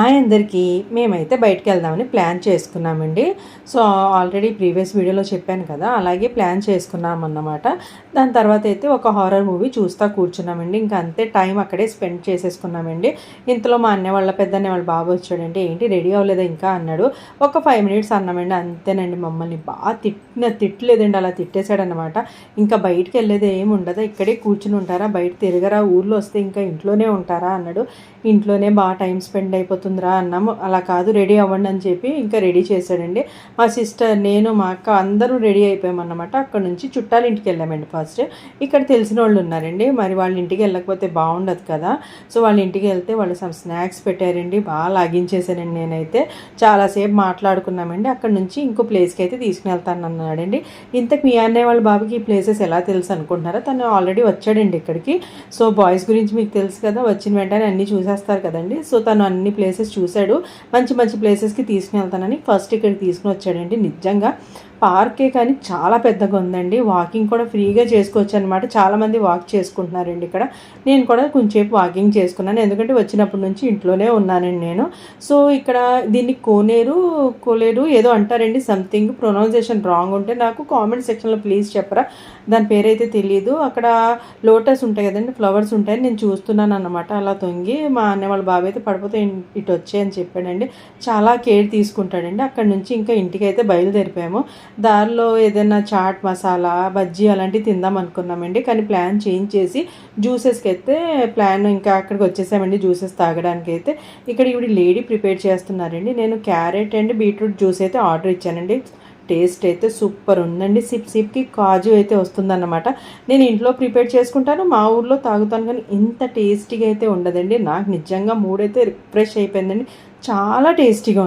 Hi అందరికీ. మేమైతే బయటకు వెళ్దామని ప్లాన్ చేసుకున్నామండి. సో ఆల్రెడీ ప్రీవియస్ వీడియోలో చెప్పాను కదా అలాగే ప్లాన్ చేసుకున్నాం అన్నమాట దాని తర్వాత అయితే ఒక హారర్ మూవీ చూస్తూ కూర్చున్నామండి. ఇంకా అంతే టైం అక్కడే స్పెండ్ చేసేసుకున్నామండి. ఇంతలో మా అన్న వాళ్ళ పెద్ద అన్న వాళ్ళ బాబు వచ్చాడంటే ఏంటి రెడీ అవ్వలేదా ఇంకా? అన్నాడు. ఒక ఫైవ్ మినిట్స్ అన్నామండి. అంతేనండి మమ్మల్ని బాగా తిట్టిన తిట్టలేదండి అలా తిట్టేశాడనమాట ఇంకా బయటకు వెళ్ళేది ఏమి ఉండదా? ఇక్కడే కూర్చుని ఉంటారా? బయట తిరగరా? ఊర్లో వస్తే ఇంకా ఇంట్లోనే ఉంటారా? అన్నాడు. ఇంట్లోనే బాగా టైం స్పెండ్ అయిపోతుంది. అయిపోతుందిరా అన్నాము. అలా కాదు రెడీ అవ్వండి అని చెప్పి ఇంకా రెడీ చేశాడండి. మా సిస్టర్ నేను మా అక్క అందరూ రెడీ అయిపోయామన్నమాట. అక్కడ నుంచి చుట్టాల ఇంటికి వెళ్ళామండి ఫస్ట్. ఇక్కడ తెలిసిన వాళ్ళు ఉన్నారండి. మరి వాళ్ళ ఇంటికి వెళ్ళకపోతే బాగుండదు కదా. సో వాళ్ళ ఇంటికి వెళ్తే వాళ్ళు సమ్ స్నాక్స్ పెట్టారండి. బాగా లాగించేశానండి నేనైతే. చాలాసేపు మాట్లాడుకున్నామండి. అక్కడ నుంచి ఇంకో ప్లేస్కి అయితే తీసుకుని వెళ్తాను అన్నాడండి. ఇంతకు మీ అన్నయ్య వాళ్ళ బాబుకి ఈ ప్లేసెస్ ఎలా తెలుసు అనుకుంటున్నారా? తను ఆల్రెడీ వచ్చాడండి ఇక్కడికి. సో బాయ్స్ గురించి మీకు తెలుసు కదా. వచ్చిన వెంటనే అన్నీ చూసేస్తారు కదండి. సో తను అన్ని ప్లేస్ ప్లేసెస్ చూశాడు. మంచి మంచి ప్లేసెస్కి తీసుకుని వెళ్తానని ఫస్ట్ ఇక్కడికి తీసుకుని వచ్చాడండి. నిజంగా పార్కే కానీ చాలా పెద్దగా ఉందండి. వాకింగ్ కూడా ఫ్రీగా చేసుకోవచ్చు అనమాట చాలామంది వాక్ చేసుకుంటున్నారండి ఇక్కడ. నేను కూడా కొంచెంసేపు వాకింగ్ చేసుకున్నాను. ఎందుకంటే వచ్చినప్పటి నుంచి ఇంట్లోనే ఉన్నానండి నేను. సో ఇక్కడ దీన్ని కోనేరు కోలేరు ఏదో అంటారండి. సంథింగ్ ప్రొనౌన్సేషన్ రాంగ్ ఉంటే నాకు కామెంట్ సెక్షన్లో ప్లీజ్ చెప్పరా. దాని పేరైతే తెలియదు అక్కడ లోటస్ ఉంటాయి కదండి ఫ్లవర్స్ ఉంటాయని నేను చూస్తున్నాను అనమాట అలా తొంగి మా అన్న వాళ్ళ బాబు అయితే పడిపోతే ఇటు వచ్చాయని చెప్పాడండి. చాలా కేర్ తీసుకుంటాడండి. అక్కడ నుంచి ఇంకా ఇంటికి అయితే బయలుదేరిపోయాము. దారిలో ఏదైనా చాట్ మసాలా బజ్జీ అలాంటివి తిందాం అనుకున్నామండి. కానీ ప్లాన్ చేంజ్ చేసి జ్యూసెస్కి అయితే ప్లాన్ ఇంకా అక్కడికి వచ్చేసామండి జ్యూసెస్ తాగడానికి అయితే. ఇక్కడ ఇవి లేడీ ప్రిపేర్ చేస్తున్నారండి. నేను క్యారెట్ అండ్ బీట్రూట్ జ్యూస్ అయితే ఆర్డర్ ఇచ్చానండి. టేస్ట్ అయితే సూపర్ ఉందండి. సిప్ సిప్కి కాజు అయితే వస్తుందన్నమాట. నేను ఇంట్లో ప్రిపేర్ చేసుకుంటాను మా ఊర్లో తాగుతాను కానీ ఇంత టేస్టీగా అయితే ఉండదండి. నాకు నిజంగా మూడైతే రిఫ్రెష్ అయిపోయిందండి. చాలా టేస్టీగా